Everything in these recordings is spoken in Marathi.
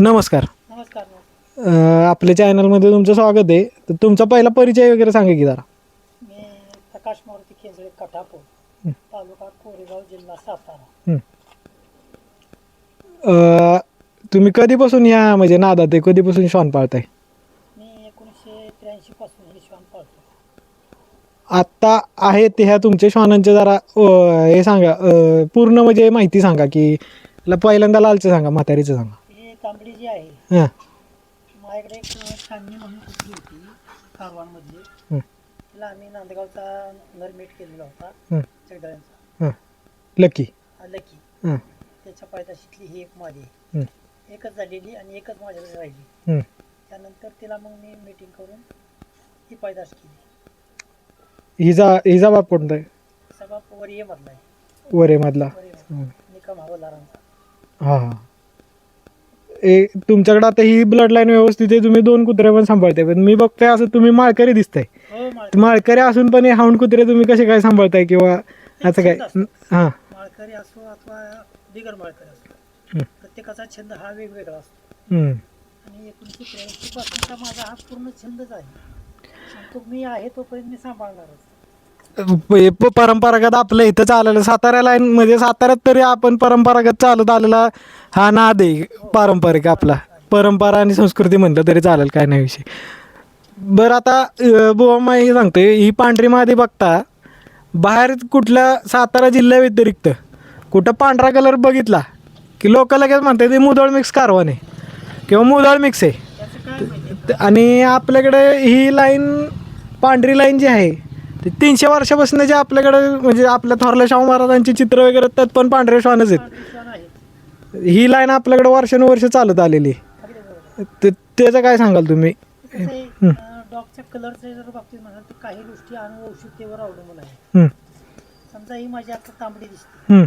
नमस्कार. नमस्कार. अ, आपल्या चॅनलमध्ये तुमचं स्वागत आहे. तर तुमचा पहिला परिचय वगैरे सांगा की जरा. मी प्रकाश मारुती केंजळे कठापूर तालुका कोरेगाव जिल्हा सातारा. हं. अ, तुम्ही कधीपासून या म्हणजे नादात आहे? कधीपासून श्वान पाळताय? मी एकोणीसशे त्र्याऐंशी पासून हे श्वान पाळतो आत्ता आहेत ते ह्या तुमच्या श्वानांचे जरा अ, हे सांगा. अ, पूर्ण म्हणजे माहिती सांगा की ला पहिल्यांदा लालचं सांगा म्हातारीचं सांगा. तांबडी जी आहे हां. माझ्याकडे एक चांदणी म्हणून कुत्री होती कारवारमधली हं. तिला आम्ही नांदगावचा नरमेट केलेला होता हं. हां. लकी. हा लकी. हां. त्याच्या पायदाशीतली ही एक माझी आहे. हं. एकच झालेली आणि एकच माझ्याकडे राहिली. हं. त्यानंतर तिला मग मी मीटिंग करून ही पैदाश केली. हिजा हिजा बाप कोणता आहे? सगळा वरिये मधला आहे. वरेमधला वरिये हं. निकम हवालदारांचा हां हां. ए तुमच्याकडे आता ही ब्लड लाईन व्यवस्थित आहे तुम्ही दोन कुत्रे पण सांभाळताय. पण मी बघतोय असं तुम्ही माळकरी दिसताय. हो माळ माळकरी असून पण हे हाऊंड कुत्रे तुम्ही कसे काय सांभाळताय किंवा असं काय? हां. माळकरी असो अथवा बिगर माळकरी असो. प्रत्येकाचा छंद हा वेगवेगळा असतो. आणि माझा हा पूर्ण छंदच आहे. तो मी आहे तोपर्यंत मी सांभाळणारच. हे प- परंपरागत आपल्या इथं चाललेलं साताऱ्याला लाईन म्हणजे साताऱ्यात तरी आपण परंपरागत चालत आलेला हा नाद आहे पारंपरिक आपला. परंपरा आणि संस्कृती म्हणलं तरी चालेल काय नाही विषय. बरं आता अं, बुवा ही पांढरी मादी बघता बाहेर कुठल्या सातारा जिल्ह्या व्यतिरिक्त कुठं पांढरा कलर बघितला की लोक लगेच म्हणतात ते मुदळ मिक्स कारवान आहे. किंवा मुदळ मिक्स आहे. त- आणि आपल्याकडे ही लाईन पांढरी लाईन जी आहे ती तीनशे वर्षापासून जे आपल्याकडे म्हणजे आपल्या थोरल्या शाहू महाराजांची चित्र वगैरे त्यात पण पांढरे श्वानच श्वान आहे आहेत. ही लाईन आपल्याकडे वर्षानुवर्ष चालत आलेली ते त्याचं काय सांगाल तुम्ही? डॉगच्या कलरचे जर बाबतीत म्हणाल तर काही गोष्टी अनुवंशिकतेवर अवलंबून आहे समजा ही माझी आता तांबडी दिसते.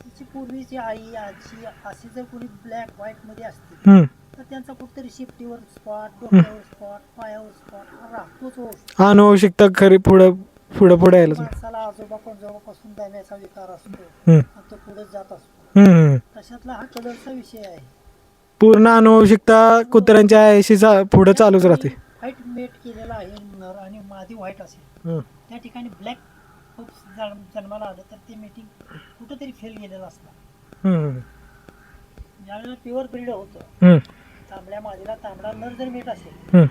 तिची पूर्वीची आई आजी अशी जर कोणी ब्लॅक व्हाईटमध्ये असते हं. तर त्यांचा कुठतरी शिफ्टीवर स्पॉट डोक्यावर स्पॉट पायावर स्पॉट राहतोच हो अनुवंशिकता खरी पुढं पुढं पुढे यायला माणसाला आजोबा पणजोबापासून देण्याचा विकार असतो. आणि तो पुढे जात असतो. तशातला हा कलरचा विषय आहे. पूर्ण अनुवंशिकता कुत्र्यांच्या ऐशीचा पुढं चालूच राहते. व्हाईट मेट केलेला आहे नर आणि मादी व्हाईट असेल. त्या ठिकाणी ब्लॅक जन्माला आलं तर ते मीटिंग कुठंतरी फेल गेलेलं असतं हं, ज्यावेळेला प्युअर ब्रीड होतं तांबड्या मादीला तांबडा नर जर मेट असेल.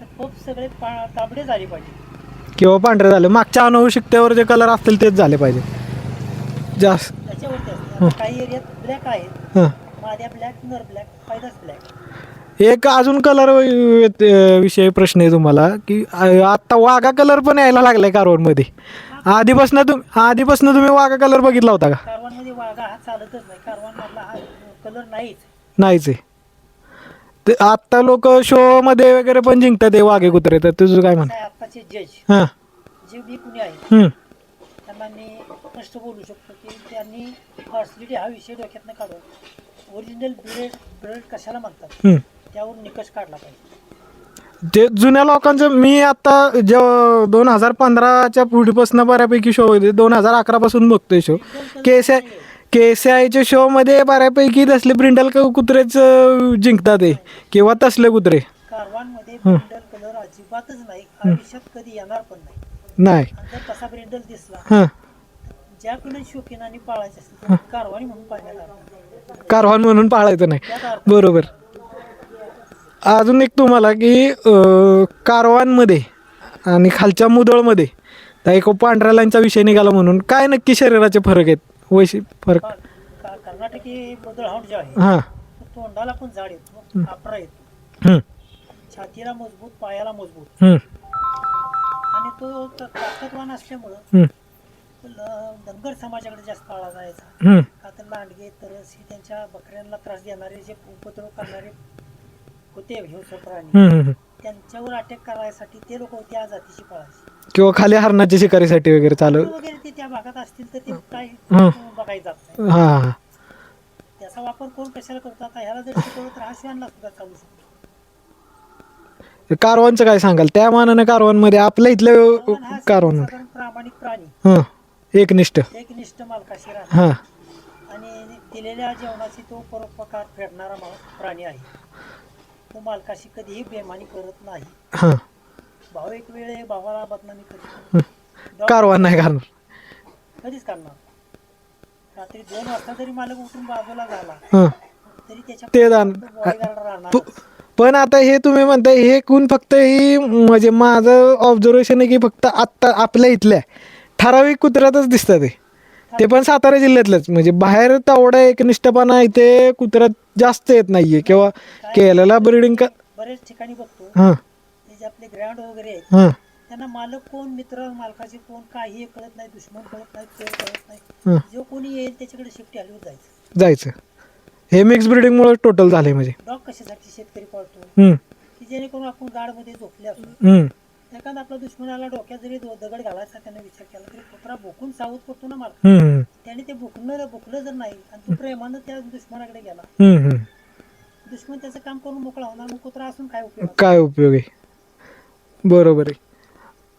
तर खूप सगळे पा तांबडे झाले पाहिजे. किंवा पांढरे झाले. मागच्या अनुवंशिकतेवर जे कलर असतील तेच झाले पाहिजे. जास्त. त्याच्यावरती असते. आता काही एरियात ब्लॅक आहेत. हं. माद्या ब्लॅक नर ब्लॅक फायदाच ब्लॅक एक अजून कलर विषयी प्रश्न आहे तुम्हाला की अ- आता वाघा कलर पण यायला लागलाय कारवनमध्ये. आधीपासून तुम्ही आधीपासून तुम्ही वाघा कलर बघितला होता का? कारवानमध्ये वाघा हा चालतच नाही. कारवानमधला हा कलर नाहीच. नाहीच आहे. ते आत्ता लोक शो मध्ये वगैरे पण जिंकतात ते वाघे कुत्रे तर तुझं काय म्हण कसं आहे, आत्ताचे जज हां. जे बी कुणी आहेत हं, त्यांना मी स्पष्ट बोलू शकतो की त्यांनी हॉर्सिलिटी हा विषय डोक्यातनं काढून ओरिजिनल ब्रेड ब्रेड कशाला म्हणतात? हं. त्यावर निकष काढला पाहिजे. ते जुन्या लोकांचं मी आता जेव्हा दोन हजार पंधराच्या पुढीपासून बऱ्यापैकी शो होते दोन हजार अकरापासून बघतोय show K C I K C आयच्या शोमध्ये बऱ्यापैकी तसले ब्रिंडल कुत्रेच अं, जिंकतात ते किंवा तसले कुत्रे. कारवानमध्ये ब्रिंडल कलर अजिबातच नाही. आयुष्यात कधी येणार पण नाही. नाही. आणि जर तसा ब्रिंडल दिसला हां. ज्या कुणी शौकीनाने पाळायचे असते तर कारवानी म्हणून पाळण्यात आलं. कारवान म्हणून पाळायचं नाही. त्यात अर्थ बरोबर. अजून एक तुम्हाला की अं, कारवानमध्ये आणि खालच्या मुदळमध्ये त्या एक पांढऱ्या लाईनचा विषय निघाला म्हणून काय नक्की शरीराचे फरक आहेत? वैशी फरक. का- कर्नाटकी बदल हाऊंड जे आहे हां. तो तोंडाला पण जाड येतो आपरा येतो. हं, छातीला मजबूत पायाला मजबूत. हं, आणि तो त- ताकदवान असल्यामुळं हं, ल- धनगर समाजाकडे जास्त आळा जायचा. हं. का तर लांडगे तरस हे त्यांच्या बकऱ्यांना त्रास देणारे जे उपद्रव करणारे होते हिंसक प्राणी हं, हं, हं. त्यांच्यावर अटॅक करायसाठी ते लोक त्या जातीची पळायचे. किंवा खाली हरणाच्या शिकारीसाठी वगैरे चालू वगैरे ते त्या भागात असतील तर ते काय हं. बघायला जात नाही. हां. हां त्याचा वापर कोण कशाला करतो? आता ह्याला जर शिकवलं तर हा श्वानला सुद्धा चालू शकतो काय सांगाल? त्या मानाने कारवानमध्ये आपल्या हा कारवान साधारण प्रामाणिक प्राणी. हां. एकनिष्ठ. एकनिष्ठ मालकाशी राहतो हां. आणि दिलेल्या जेवणाची तो परोपकार फेडणारा प्राणी आहे. तो मालकाशी कधीही बेमानी करत नाही. हां. भाऊ एक वेळ आहे, भावाला बदनामी कधी डॉग कारवान नाही करणार. कधीच रात्री दोन वाजता जरी मालक उठून बाजूला झाला. हां. तरी त्याच्या ते दान बॉडीगार्ड राहणार. प- पण आता हे तुम्ही म्हणताय हे कोण फक्त ही म्हणजे माझं ऑब्झर्वेशन आहे की फक्त आत्ता आपल्या इथल्या. ठराविक कुत्र्यातच दिसतं ते. ते पण सातारा जिल्ह्यातलंच. म्हणजे बाहेर तेवढा एकनिष्ठपणा इथे कुत्र्यात जास्त येत नाहीये. किंवा केलेला ब्रिडिंग का बरेच ठिकाणी बघतो. हां. ग्रँड वगैरे आहेत हां. त्यांना मालक कोण मित्र मालकाचे कोण काही कळत नाही दुश्मन कळत नाही पेर कळत नाही. हां. जो कोणी येईल त्याच्याकडे शेपटी हलवून जायचं. जायचं. हे मिक्स ब्रिडिंगमुळे टोटल झालंय म्हणजे. डॉग कशासाठी शेतकरी पाळतो? हम्म, की जेणेकरून आपण गाडमध्ये झोपले असू. हम्म, एखादा आपला दुश्मनाला डोक्यात जरी दो- दगड घालायचा त्याने विचार केला तरी कुत्रा भुकून सावध करतो ना मला हम्म, हम्म, त्याने ते भुकणं भुकलं जर नाही आणि तो प्रेमानं त्या दुश्मनाकडे गेला. हम्म, हम्म. दुश्मन त्याचं काम करून मोकळा होणार मग कुत्रा असून काय उपयोग? काय उपयोग आहे? बरोबर आहे.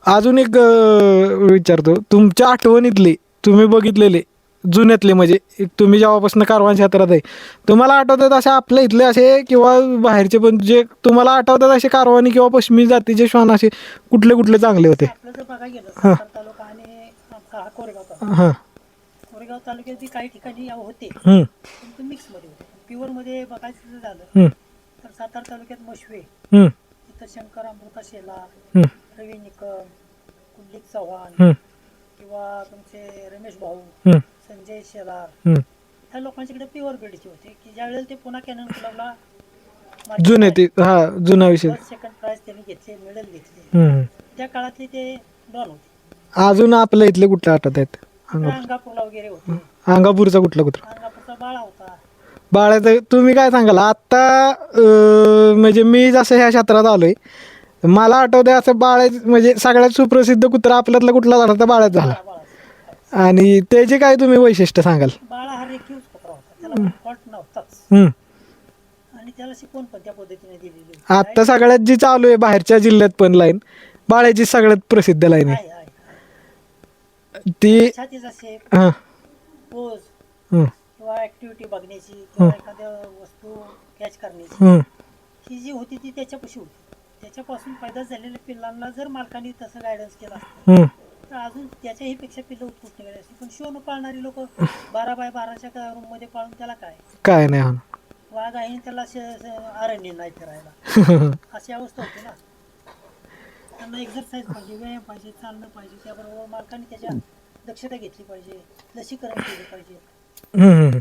अजून एक अं, विचारतो. तुमच्या आठवणीतले तुम्ही बघितलेले जुन्यातले म्हणजे एक तुम्ही जेव्हापासून कारवान क्षेत्रात आहे तुम्हाला आठवतात असे आपल्या इथले असे किंवा बाहेरचे पण जे तुम्हाला आठवतात असे कारवानी किंवा पश्चिमी जातीचे श्वान असे कुठले कुठले चांगले होते? आपलं जर बघायला गेलं सातारा तालुका आणि हा कोरेगाव तालुका. हां. कोरेगाव तालुक्यात बी काही ठिकाणी होते. हम्म, पण ते मिक्समध्ये होते. प्युअरमध्ये बघायचं जर झालं हम्म, तर सातारा तालुक्यात मशवे हम्म, तिथं शंकर अमृता शेला हम्म, रवी निकम कुंडलिक चव्हाण हम्म, किंवा तुमचे रमेश भाऊ हम्म, संजय शेलार हम्म. ह्या लोकांच्याकडे प्युअर ब्रीडचे होते की ज्यावेळेला ते पुन्हा कॅनन क्लबला जुने ते हा जुना विषय. सेकंड प्राइज त्यांनी घेतले मेडल घेतले. हम्म. त्या काळातले ते डॉन होते. अजून आपल्या इथले कुठले आठवत आहेत? इकडे अंगापूरला वगैरे होते. अंगापूरचा कुठला कुत्रा? अंगापूरचा बाळा होता. बाळाचं तुम्ही काय सांगाल? आत्ता अं, म्हणजे मी जसं ह्या क्षेत्रात आलोय मला आठवतंय असं बाळा म्हणजे सगळ्यात सुप्रसिद्ध कुत्रा आपल्यातला कुठला झाला तर बाळाच झाला. बाळा बाळा आणि त्याचे काय तुम्ही वैशिष्ट्य सांगाल? बाळा हा रेखीवच कुत्रा होता. त्याला फॉल्ट नव्हताच. हम्म. आणि त्याला शिकवण पण त्या पद्धतीने दिलेली होती. आत्ता सगळ्यात जी चालू आहे बाहेरच्या जिल्ह्यात पण लाईन बाळ्याची सगळ्यात प्रसिद्ध लाईन आहे. आहे, आहे. ती छातीचा शेप हां. पोज. किंवा ऍक्टिव्हिटी बघण्याची किंवा एखाद्या वस्तू कॅच करण्याची. ही. जी होती ती त्याच्यापाशी होती. त्याच्यापासून पैदा झालेल्या पिल्लांना जर मालकाने तसं गायडन्स केलं असतं. तर अजून त्याच्याही पेक्षा पिल्लं उत्कृष्ट निघाली असती पण शिवण पाळणारी लोक बारा बाय बाराच्या रूममध्ये पाळून त्याला काय? काय नाही वाघ आहे त्याला अरण्य नाही फिरायला. अशी अवस्था होती ना. त्यांना एक्झरसाईज पाहिजे व्यायाम पाहिजे चालणं पाहिजे. त्याबरोबर मालकाने त्याच्या दक्षता घेतली पाहिजे लसीकरण केलं पाहिजे. हम्म.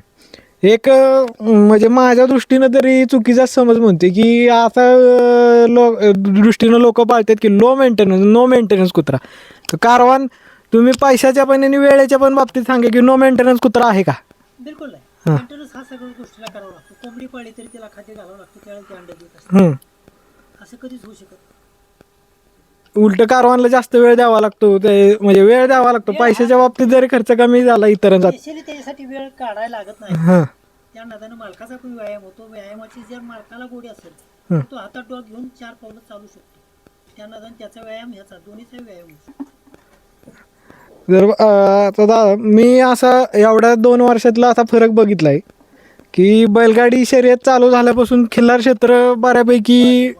एक अं, म्हणजे माझ्या दृष्टीनं तरी चुकीचा समज म्हणते की आता अं, लो दृष्टीनं लोक पाळतात की लो मेंटेनन्स नो मेंटेनन्स कुत्रा तर कारवान तुम्ही पैशाच्या पण आणि वेळेच्या पण बाबतीत सांगा की नो मेंटेनन्स कुत्रा आहे का बिलकुल नाही हा. मेंटेनन्स हा सगळ्या गोष्टीला करावा लागतो कोंबडी पाळली तरी तिला खाद्य घालावं लागतं त्यावेळेला ते अंडे देत असते हम्म. असं कधीच होऊ शकत नाही. उलट कारवानला जास्त वेळ द्यावा लागतो. ते म्हणजे वेळ द्यावा लागतो. पैशाच्या बाबतीत जरी खर्च कमी झाला इतरांचा स्पेशली त्याच्यासाठी वेळ काढायला लागत नाही. त्या नादानं मालकाचा पण व्यायाम होतो. व्यायामाची जर मालकाला गोडी असेल. तर तो हातात डॉग घेऊन चार पावलं चालू शकतो. त्या नादानं त्याचा व्यायाम ह्याचा दोन्हीचा व्यायाम होतो. जर आता दा- मी असा एवढ्या दोन वर्षातला असा फरक बघितलाय की बैलगाडी शर्यत चालू झाल्यापासून खिल्लार क्षेत्र बऱ्यापैकी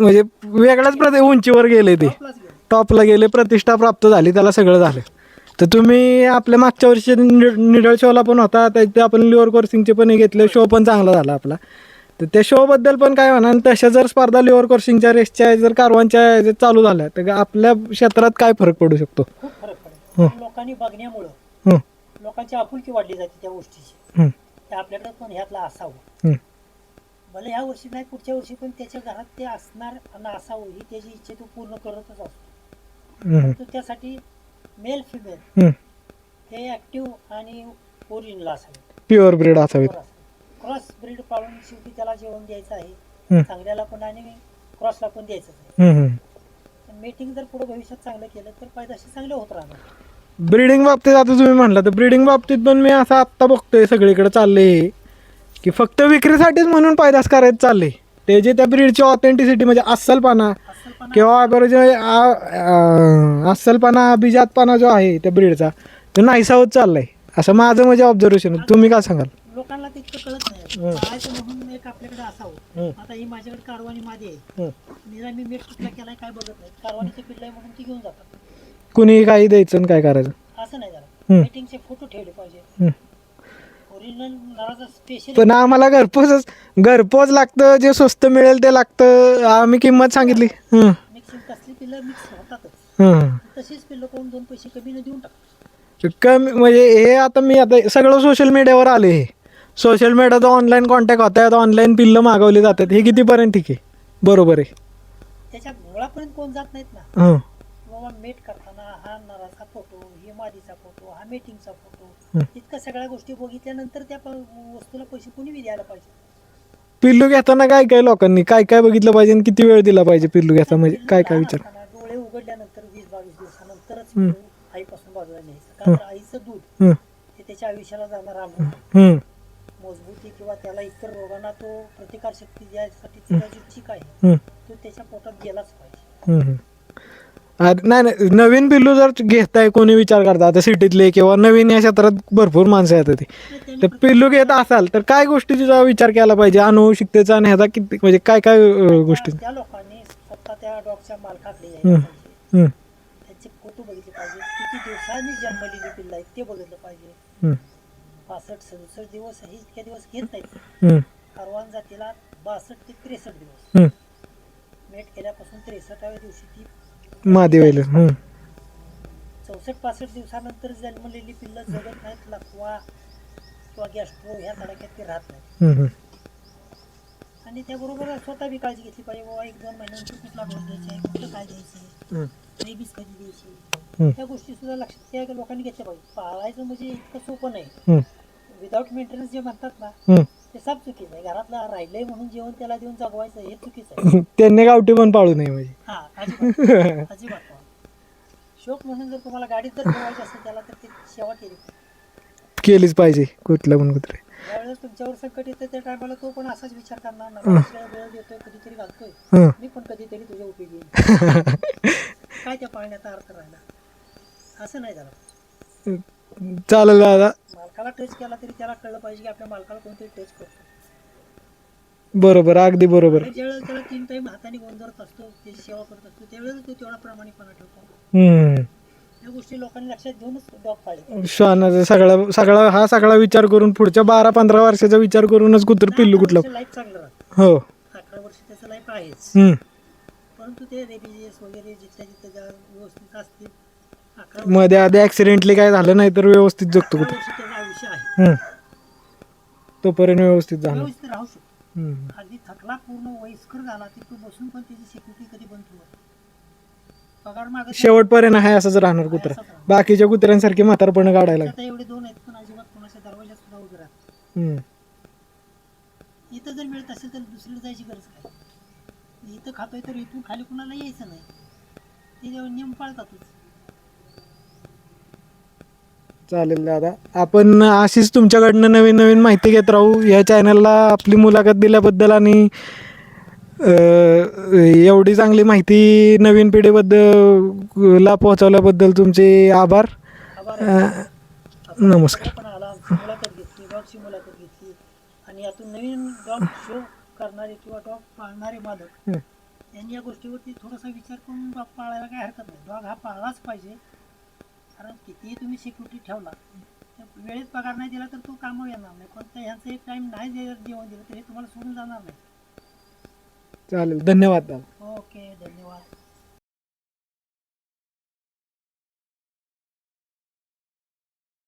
म्हणजे वेगळ्याच प्रति उंचीवर गेले ते. टॉपला गेले प्रतिष्ठा प्राप्त झाली त्याला सगळं झालं. तर तुम्ही आपल्या मागच्या वर्षी निड- निडळ शोला पण होता त्याचे आपण लिओर कोर्सिंगचे पण घेतले शो पण चांगला झाला आपला. तर त्या शोबद्दल पण काय म्हणा आणि तशा जर स्पर्धा लिओर कोर्सिंगच्या रेसच्या जर कारवांच्या ह्याच्यात चालू झाल्या तर आपल्या क्षेत्रात काय फरक पडू शकतो? खूप फरक लोकांनी बघण्यामुळं लोकांची आपुलकी वाढली जाते त्या गोष्टीची. आपल्याकडे पण ह्यातला असावं. भले ह्या वर्षी नाही पुढच्या वर्षी पण त्याच्या घरात ते असणार आणि असावं ही त्याची इच्छा तो पूर्ण करतच असतो. हं, त्यासाठी मेल फिमेल हं. ऍक्टिव्ह आणि ओरिजिनल असावे. प्युअर ब्रीड असावीत क्रॉस ब्रीड पाळून शेवटी त्याला जेवण द्यायचं आहे. चांगल्याला पण आणि क्रॉसला पण द्यायचं आहे. मीटिंग जर पुढे भविष्यात चांगलं केलं तर पैदाशी चांगले होत राहणार. ब्रीडिंग बाबतीत आता तुम्ही म्हणला तर ब्रीडिंग बाबतीत पण मी असं आत्ता बघतोय सगळीकडे चालले की फक्त विक्रीसाठीच म्हणून पैदास करायचं चालले ते जे त्या ब्रीडची ऑथेंटिसिटी म्हणजे अस्सलपणा किंवा जे अस्सलपणा अभिजातपणा जो आहे त्या ब्रीडचा तो नाहीसा होत चाललाय. असं माझं म्हणजे ऑब्झर्वेशन तुम्ही काय सांगाल? लोकांना कळत नाही. हं. पाळायचं म्हणून एक आपल्याकडे असावं. आता माझ्याकडे कारवानी मादी आहे. निरा मी मीठ कुठला केलाय काय बघत नाही. कारवानीचं पिल्लं आहे म्हणून ती घेऊन जातात. कुणी काही द्यायचं आणि काय करायचं. असं नाही. झालं. मीटिंगचे फोटो ठेवले पाहिजे हं. ओरिजिनल नळाचा स्पेशल पण आम्हाला घरपोच घरपोच लागतं जे स्वस्त मिळेल ते लागतं आम्ही किंमत सांगितली. हं. हं. तशीच पिल्लं दोन पैसे कमी न देऊन टाक कमी म्हणजे हे आता मी आता सगळं सोशल मीडियावर आले हे. सोशल मीडियाचा ऑनलाईन कॉन्टॅक्ट होत आहेत ऑनलाईन पिल्लं मागवली जातात. हे कितीपर्यंत ठीक आहे? बरोबर आहे. त्याच्या मुळापर्यंत कोण जात नाहीत ना. हं. बाबा मेट करताना हा नराचा फोटो ही मादीचा फोटो हा मेटिंगचा फोटो. इतक्या सगळ्या गोष्टी बघितल्यानंतर त्या वस्तूला पैसे कोणी द्यायला पाहिजे पिल्लू घेताना काय काय लोकांनी काय काय बघितलं पाहिजे आणि किती वेळ दिला पाहिजे पिल्लू घेता म्हणजे काय काय विचार डोळे उघडल्यानंतर वीस बावीस दिवसानंतरच. पिल्लू आईपासून बाजूला न्यायचं कारण आईचं दूध हं. हे त्याच्या आयुष्याला जाणार अमृत हं. मजबूती किंवा त्याला इतर रोगांना तो प्रतिकार शक्ती द्यायसाठी चीक आहे हं. तो त्याच्या पोटात गेलाच पाहिजे हं, हं. नाही नाही नवीन पिल्लू जर घेताय कोणी विचार करता आता सिटीतले किंवा नवीन या क्षेत्रात भरपूर माणसं येतात ते. तर पिल्लू घेत असाल तर काय गोष्टीचा विचार केला पाहिजे? अनुवंशिकतेचा आणि ह्याचा किती म्हणजे काय काय गोष्टी? त्या- लोकांनी स्वतः त्या डॉगच्या मालकाकडे. यायला पाहिजे. त्यांचे फोटो बघितले पाहिजे. किती दिवसांनी जन्मलेली पिल्लं आहेत ते बघितलं पाहिजे. पासष्ट सदुसष्ट दिवस हे इतक्या दिवस घेत नाहीत कारवान जातीला बासष्ट ते त्रेसष्ट दिवस. हं. मेट केल्यापासून त्रेसष्टाव्या दिवशी ती महादेवाला हं, चौसष्ट पासष्ट दिवसानंतर जन्मलेली पिल्लं जगत नाहीत लकवा किंवा गॅस्ट्रो ह्या धडाक्यात ते राहत नाहीत हं, हं. आणि त्याबरोबर स्वतः बी काळजी घेतली पाहिजे बाबा एक दोन महिन्यानंतर कुठला डोस द्यायचा आहे कुठलं काय द्यायचं हं. रेबीज कधी द्यायची. त्या गोष्टी सुद्धा लक्षात त्या लोकांनी घेतल्या पाहिजे पाळायचं म्हणजे इतकं सोपं नाही विदाऊट मेंटेनन्स जे म्हणतात ना. ते सब चुकीचं आहे. घरातला राहिलंय म्हणून जेवण त्याला देऊन जगवायचं हे चुकीचं आहे. त्यांनी गावठी पण पाळू नये म्हणजे. हा अजिबात. अजिबात नाही. शोक म्हणून जर तुम्हाला गाडीत जर ठेवायची असेल त्याला तर ती सेवा केली. केलीच पाहिजे कुठलं पण कुत्रे ज्यावेळेस तुमच्यावर संकट येतं त्या टायमाला तो पण असाच विचार करणार ना वेळ देतोय कधीतरी घालतोय. हं. मी पण कधीतरी तुझ्या उपयोगी येईन. काय त्या पाळण्याचा अर्थ राहिला? असं नाही झालं. चालेल दादा. मालकाला टच केला तरी त्याला कळलं पाहिजे की आपल्या मालकाला कोणतरी टच करतो. बरोबर अगदी बरोबर. आणि ज्यावेळेस त्याला तीन टाइम हाताने गोंधळत असतो त्याची सेवा करत असतो त्यावेळेस तो तेवढा प्रामाणिकपणा ठेवतो. हम्म. या गोष्टी लोकांनी लक्षात घेऊनच डॉग पाळले. श्वानाचा सगळा सगळा हा सगळा विचार करून पुढच्या बारा पंधरा वर्षाचा विचार करूनच कुत्र पिल्लू कुठलं. लाईफ चांगलं राहतं. हो. अकरा वर्ष त्याचं लाईफ आहेच. हम्म. परंतु ते रेबिजेस वगैरे जिथल्या जिथं ज्या व्यवस्थित असतील अकरा मध्ये आधी ऍक्सिडेंटली काय झालं नाही तर व्यवस्थित जगतो वर्ष आहे हम्म. तोपर्यंत व्यवस्थित झालं व्यवस्थित राहू शकतो हम्म. अगदी थकला पूर्ण वयस्कर झाला की तो बसून पण त्याची सिक्युरिटी कधी बंद होत पगार मागत नाही. शेवटपर्यंत आहे असंच राहणार कुत्रा बाकीच्या कुत्र्यांसारखी म्हातारपणं काढायला आता एवढे दोन आहेत पण अजिबात कोणाच्या दरवाजात सुद्धा उभे राहत हम्म. इथं जर मिळत असेल तर जायची गरज काय इथं खातोय तर इथून खाली कुणाला यायचं नाही ते जेव्हा नियम पाळतातच चालेल दादा. आपण अशीच तुमच्याकडनं नवीन नवीन माहिती घेत राहू. या चॅनलला आपली मुलाखत दिल्याबद्दल आणि एवढी चांगली माहिती नवीन पिढीबद्दल ला पोहोचवल्याबद्दल तुमचे आभार. नमस्कार. पण आला आमची मुलाखत घेतली डॉगची मुलाखत घेतली. आणि यातून नवीन डॉग शो करणारे किंवा डॉग पाळणारे मालक. यांनी या गोष्टीवरती थोडासा विचार करून डॉग पाळायला काय हरकत नाही. डॉग हा पाळलाच पाहिजे. कारण कितीही तुम्ही सिक्युरिटी ठेवला. वेळेत पगार नाही दिला तर तो कामावर येणार नाही. कोणत्या ह्यांचं एक टाईम नाही जेवण दिलं तर हे तुम्हाला सोडून जाणार नाही. चालेल. धन्यवाद ओके धन्यवाद.